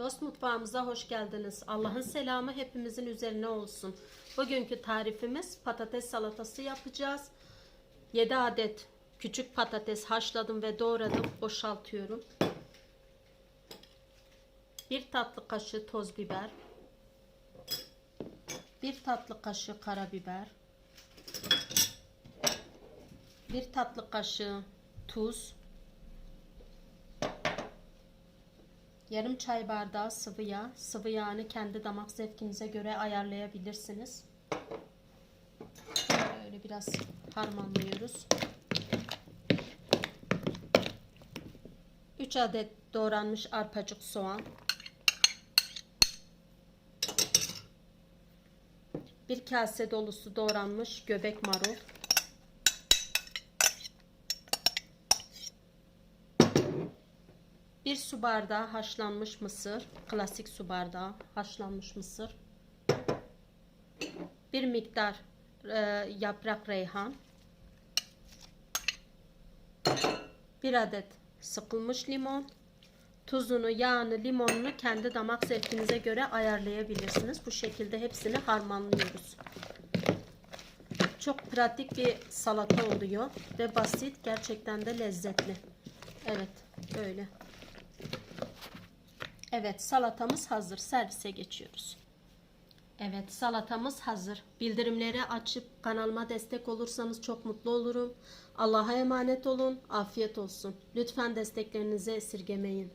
Dost mutfağımıza hoş geldiniz. Allah'ın selamı hepimizin üzerine olsun. Bugünkü tarifimiz patates salatası yapacağız. 7 adet küçük patates haşladım ve doğradım. Boşaltıyorum. 1 tatlı kaşığı toz biber. 1 tatlı kaşığı karabiber. 1 tatlı kaşığı tuz. Yarım çay bardağı sıvı yağ. Sıvı yağını kendi damak zevkinize göre ayarlayabilirsiniz. Böyle biraz harmanlıyoruz. 3 adet doğranmış arpacık soğan. 1 kase dolusu doğranmış göbek marul. Bir su bardağı haşlanmış mısır, klasik su bardağı haşlanmış mısır. Bir miktar e, yaprak reyhan. Bir adet sıkılmış limon. Tuzunu, yağını, limonunu kendi damak zevkinize göre ayarlayabilirsiniz. Bu şekilde hepsini harmanlıyoruz. Çok pratik bir salata oluyor ve basit, gerçekten de lezzetli. Evet, böyle. Evet salatamız hazır. Servise geçiyoruz. Evet salatamız hazır. Bildirimleri açıp kanalıma destek olursanız çok mutlu olurum. Allah'a emanet olun. Afiyet olsun. Lütfen desteklerinizi esirgemeyin.